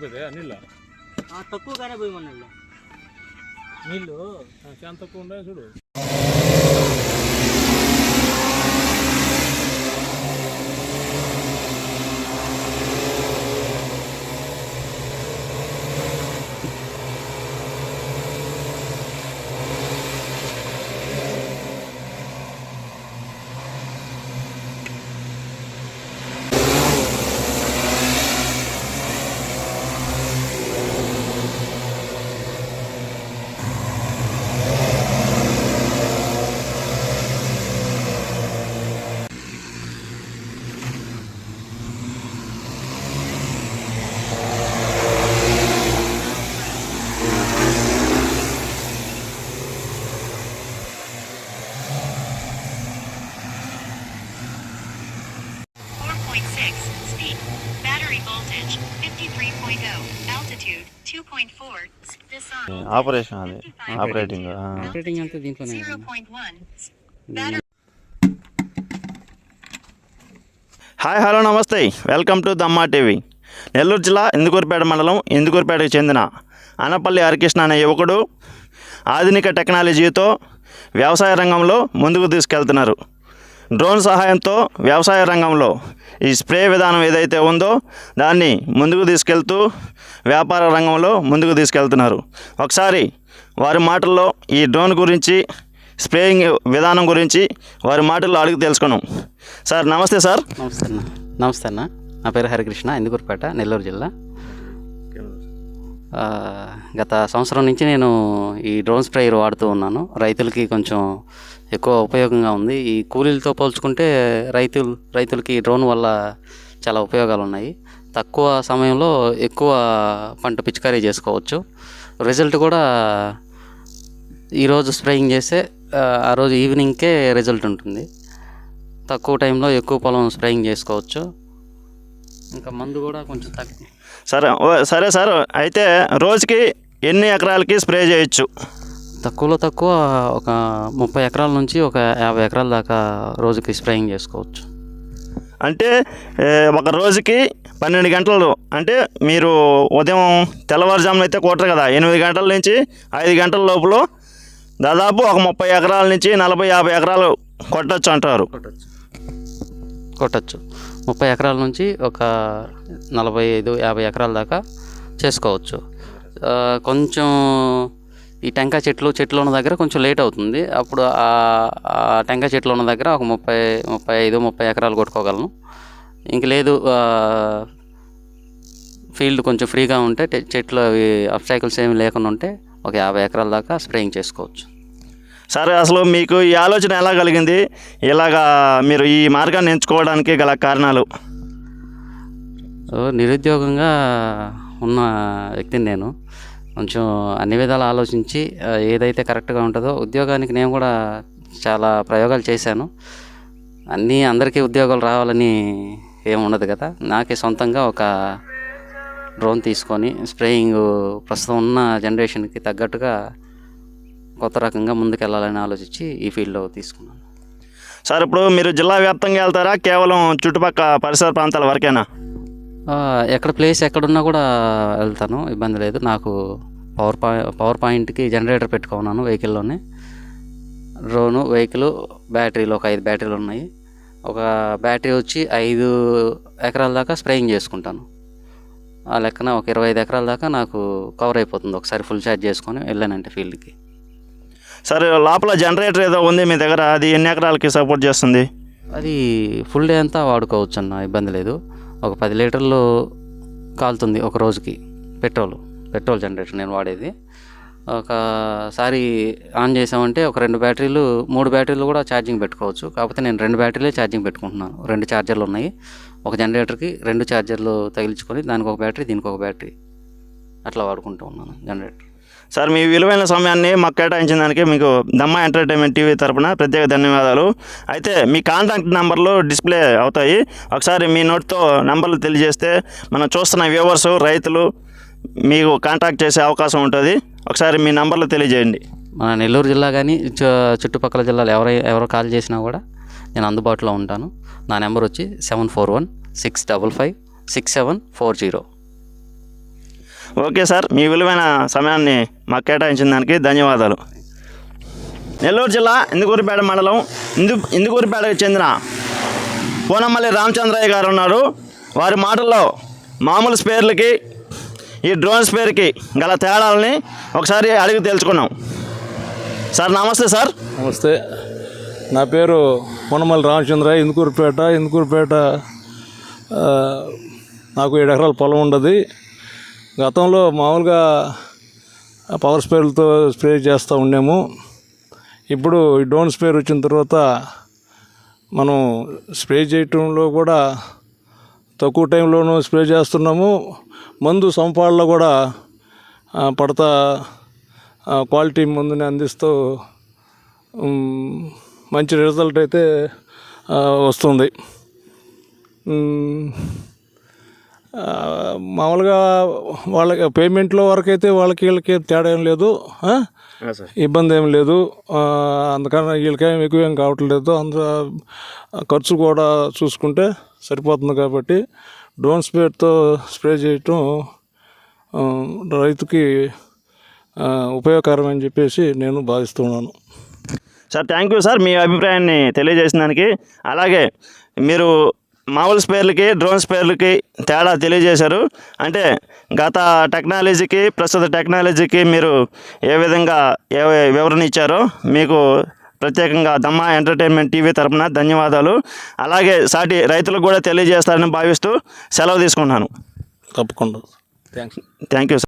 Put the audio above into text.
సరిపోతాయా నీళ్ళు? తక్కువగానే పోయమన్నాడు నీళ్ళు. చాలా తక్కువ ఉండే చూడు. ఆపరేషన్ అది. ఆపరేటింగ్. ఆపరేటింగ్ అంతా దీంట్లోనే హాయ్ హలో నమస్తే. Welcome to Dhamma TV Nellore జిల్లా ఇందుకూరుపేట మండలం ఇందుకూరుపేటకు చెందిన అనపల్లి హరికృష్ణ అనే యువకుడు ఆధునిక టెక్నాలజీతో వ్యవసాయ రంగంలో ముందుకు తీసుకెళ్తున్నారు. డ్రోన్ సహాయంతో వ్యవసాయ రంగంలో ఈ స్ప్రే విధానం ఏదైతే ఉందో దాన్ని ముందుకు తీసుకెళ్తూ వ్యాపార రంగంలో ముందుకు తీసుకెళ్తున్నారు. ఒకసారి వారి మాటల్లో ఈ డ్రోన్ గురించి స్ప్రేయింగ్ విధానం గురించి వారి మాటల్లో అడిగి తెలుసుకున్నాం. సార్ నమస్తే సార్. నమస్తే అన్న. నమస్తే అన్న. నా పేరు హరికృష్ణ ఇందుకూరుపేట నెల్లూరు జిల్లా. గత సంవత్సరం నుంచి నేను ఈ డ్రోన్ స్ప్రేయర్ వాడుతూ ఉన్నాను. రైతులకి కొంచెం ఎక్కువ ఉపయోగంగా ఉంది. ఈ కూలీలతో పోల్చుకుంటే రైతులు రైతులకి ఈ డ్రోన్ వల్ల చాలా ఉపయోగాలు ఉన్నాయి. తక్కువ సమయంలో ఎక్కువ పంట పిచికారీ చేసుకోవచ్చు. రిజల్ట్ కూడా ఈరోజు స్ప్రేయింగ్ చేస్తే ఆ, ఆ రోజు ఈవినింగ్కే రిజల్ట్ ఉంటుంది. తక్కువ టైంలో ఎక్కువ పొలం స్ప్రేయింగ్ చేసుకోవచ్చు. ఇంకా మందు కూడా కొంచెం తక్కువ సరే సరే సార్ అయితే రోజుకి ఎన్ని ఎకరాలకి స్ప్రే చేయొచ్చు? తక్కువలో తక్కువ ఒక ముప్పై ఎకరాల నుంచి ఒక యాభై ఎకరాల దాకా రోజుకి స్ప్రేయింగ్ చేసుకోవచ్చు. అంటే ఒక రోజుకి పన్నెండు గంటలు అంటే మీరు ఉదయం తెల్లవారుజామున అయితే కొట్టరు కదా ఎనిమిది గంటల నుంచి ఐదు గంటల లోపల దాదాపు ఒక ముప్పై ఎకరాల నుంచి నలభై యాభై ఎకరాలు కొట్టచ్చు అంటారు. కొట్టచ్చు కొట్టచ్చు. ముప్పై ఎకరాల నుంచి ఒక నలభై ఐదు యాభై ఎకరాల దాకా చేసుకోవచ్చు. కొంచెం ఈ టెంకాయ చెట్లు చెట్లు ఉన్న దగ్గర కొంచెం లేట్ అవుతుంది. అప్పుడు ఆ టెంకాయ చెట్లు ఉన్న దగ్గర ఒక ముప్పై ముప్పై ఐదు ముప్పై ఎకరాలు కొట్టుకోగలను. ఇంక లేదు ఫీల్డ్ కొంచెం ఫ్రీగా ఉంటే చెట్లు అవి అప్సైకిల్స్ ఏమి లేకుండా ఉంటే ఒక యాభై ఎకరాల దాకా స్ప్రేయింగ్ చేసుకోవచ్చు. సరే అసలు మీకు ఈ ఆలోచన ఎలా కలిగింది? ఇలాగా మీరు ఈ మార్గాన్ని ఎంచుకోవడానికి గల కారణాలు? నిరుద్యోగంగా ఉన్న వ్యక్తిని నేను కొంచెం అన్ని విధాలు ఆలోచించి ఏదైతే కరెక్ట్గా ఉంటుందో ఉద్యోగానికి నేను కూడా చాలా ప్రయోగాలు చేశాను. అన్నీ అందరికీ ఉద్యోగాలు రావాలని ఏమి ఉండదు కదా. నాకే సొంతంగా ఒక డ్రోన్ తీసుకొని స్ప్రేయింగ్ ప్రస్తుతం ఉన్న జనరేషన్కి తగ్గట్టుగా కొత్త రకంగా ముందుకెళ్ళాలని ఆలోచించి ఈ ఫీల్డ్లో తీసుకున్నాను. సార్ ఇప్పుడు మీరు జిల్లా వ్యాప్తంగా వెళ్తారా? కేవలం చుట్టుపక్కల పరిసర ప్రాంతాల వరకేనా? ఎక్కడ ప్లేస్ ఎక్కడున్నా కూడా వెళ్తాను ఇబ్బంది లేదు. నాకు పవర్ పాయింట్ పవర్ పాయింట్కి జనరేటర్ పెట్టుకున్నాను వెహికల్లోనే. డ్రోను వెహికల్ బ్యాటరీలు ఒక ఐదు బ్యాటరీలు ఉన్నాయి. ఒక బ్యాటరీ వచ్చి ఐదు ఎకరాల దాకా స్ప్రేయింగ్ చేసుకుంటాను. ఆ లెక్కన ఒక ఇరవై ఐదు ఎకరాల దాకా నాకు కవర్ అయిపోతుంది. ఒకసారి ఫుల్ ఛార్జ్ చేసుకొని వెళ్ళానంటే ఫీల్డ్కి. సరే లోపల జనరేటర్ ఏదో ఉంది మీ దగ్గర అది ఎన్ని ఎకరాలకి సపోర్ట్ చేస్తుంది? అది ఫుల్ డే అంతా వాడుకోవచ్చు అన్న ఇబ్బంది లేదు. ఒక పది లీటర్లు కాలుతుంది ఒక రోజుకి పెట్రోల్. పెట్రోల్ జనరేటర్ నేను వాడేది. ఒకసారి ఆన్ చేసామంటే ఒక రెండు బ్యాటరీలు మూడు బ్యాటరీలు కూడా ఛార్జింగ్ పెట్టుకోవచ్చు. కాకపోతే నేను రెండు బ్యాటరీలే ఛార్జింగ్ పెట్టుకుంటున్నాను. రెండు ఛార్జర్లు ఉన్నాయి. ఒక జనరేటర్కి రెండు ఛార్జర్లు తగిలించుకొని దానికి ఒక బ్యాటరీ దీనికి ఒక బ్యాటరీ. అట్లా వాడుకుంటూ ఉన్నాను జనరేటర్ సార్ మీ విలువైన సమయాన్ని మాకు కేటాయించిన దానికి మీకు దమ్మ ఎంటర్టైన్మెంట్ టీవీ తరపున ప్రత్యేక ధన్యవాదాలు. అయితే మీ కాంటాక్ట్ నెంబర్లు డిస్ప్లే అవుతాయి. ఒకసారి మీ నోట్తో నెంబర్లు తెలియజేస్తే మనం చూస్తున్న వ్యూవర్స్ రైతులు మీకు కాంటాక్ట్ చేసే అవకాశం ఉంటుంది. ఒకసారి మీ నెంబర్లు తెలియజేయండి. మన నెల్లూరు జిల్లా కానీ చు- చుట్టుపక్కల జిల్లాలు ఎవరై ఎవరు కాల్ చేసినా కూడా నేను అందుబాటులో ఉంటాను. నా నెంబర్ వచ్చి seven four one six double five six seven four zero. Okay sir మీ విలువైన సమయాన్ని మాకు కేటాయించిన దానికి ధన్యవాదాలు. నెల్లూరు జిల్లా ఇందుకూరిపేట మండలం ఇందు ఇందుకూరిపేటకు చెందిన పూనమల్లి రామచంద్రయ్య గారు ఉన్నారు. వారి మాటల్లో మామూలు స్పేర్లకి ఈ డ్రోన్ స్పేర్కి గల తేడాలని ఒకసారి అడిగి తెలుసుకున్నాం. సార్ నమస్తే సార్. నమస్తే. నా పేరు పూనమల్లి రామచంద్రయ్య ఇందుకూరుపేట ఇందుకూరుపేట నాకు ఏడు ఎకరాల పొలం ఉండదు గతంలో మామూలుగా పవర్ స్ప్రేలతో స్ప్రే చేస్తూ ఉన్నాము ఇప్పుడు ఈ డ్రోన్ స్ప్రే వచ్చిన తర్వాత మనం స్ప్రే చేయటంలో కూడా తక్కువ టైంలోనూ స్ప్రే చేస్తున్నాము. మందు సంపాడలో కూడా పడతా క్వాలిటీ మందుని అందిస్తూ మంచి రిజల్ట్ అయితే వస్తుంది. మామూలుగా వాళ్ళకి పేమెంట్లో వరకు అయితే వాళ్ళకి వీళ్ళకి తేడా ఏం లేదు? ఇబ్బంది ఏం లేదు. అందుకని వీళ్ళకేం ఎక్కువ ఏం కావట్లేదు అందు ఖర్చు కూడా చూసుకుంటే సరిపోతుంది కాబట్టి డ్రోన్ స్ప్రేతో స్ప్రే చేయటం రైతుకి ఆ, ఉపయోగకరం అని చెప్పేసి నేను భావిస్తున్నాను. Sir thank you sir. మీ అభిప్రాయాన్ని తెలియజేసిన దానికి అలాగే మీరు మామూలు స్పేర్లకి డ్రోన్ స్పేర్లకి తేడా తెలియజేశారు. అంటే గత టెక్నాలజీకి ప్రస్తుత టెక్నాలజీకి మీరు ఏ విధంగా ఏ వివరణ ఇచ్చారో మీకు ప్రత్యేకంగా దమ్మా ఎంటర్టైన్మెంట్ టీవీ తరపున ధన్యవాదాలు. అలాగే సాటి రైతులకు కూడా తెలియజేస్తారని భావిస్తూ సెలవు తీసుకున్నాను తప్పకుండా. Thank you sir